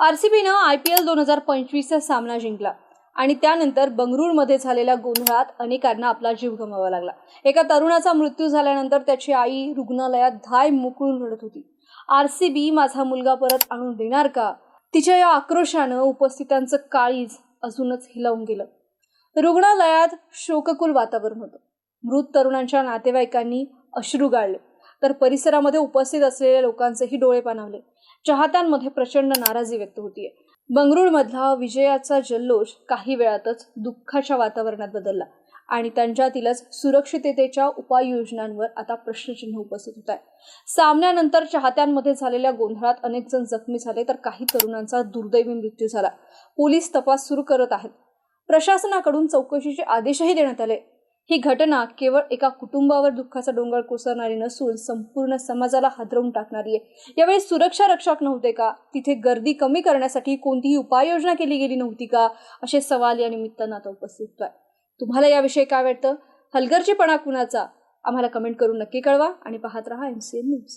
R C बीनं I P L दोन हजार पंचवीसचा सामना जिंकला आणि त्यानंतर बंगळुरूमध्ये झालेल्या गोंधळात अनेकांना आपला जीव गमवावा लागला. एका तरुणाचा मृत्यू झाल्यानंतर त्याची आई रुग्णालयात धाय मोकळून रडत होती. आर सी बी माझा मुलगा परत आणून देणार का? तिच्या या आक्रोशानं उपस्थितांचं काळीज अजूनच हिलावून गेलं. रुग्णालयात शोककुल वातावरण होतं. मृत तरुणांच्या नातेवाईकांनी अश्रू गाळले. तर परिसरामध्ये उपस्थित असलेल्या लोकांचेही डोळे पाणावले. चाहत्यांमध्ये प्रचंड नाराजी व्यक्त होतीये. बंगळुरूमधला विजयाचा जल्लोष काही वेळातच दुःखाच्या वातावरणात बदलला आणि त्यांच्यातीलच सुरक्षिततेच्या उपाययोजनांवर आता प्रश्नचिन्ह उपस्थित होत आहे. सामन्यानंतर चाहत्यांमध्ये झालेल्या गोंधळात अनेक जण जखमी झाले तर काही तरुणांचा दुर्दैवी मृत्यू झाला. पोलीस तपास सुरू करत आहेत. प्रशासनाकडून चौकशीचे आदेशही देण्यात आले. ही घटना केवळ एका कुटुंबावर दुःखाचा डोंगर कोसळणारी नसून संपूर्ण समाजाला हादरवून टाकणारी आहे. यावेळी सुरक्षा रक्षक नव्हते का? तिथे गर्दी कमी करण्यासाठी कोणतीही उपाययोजना केली गेली नव्हती का? असे सवाल या निमित्तानं आता उपस्थित आहे तुम्हाला याविषयी काय वाटतं? हलगर्जीपणा कुणाचा? आम्हाला कमेंट करून नक्की कळवा आणि पाहत रहा एम सी एन न्यूज.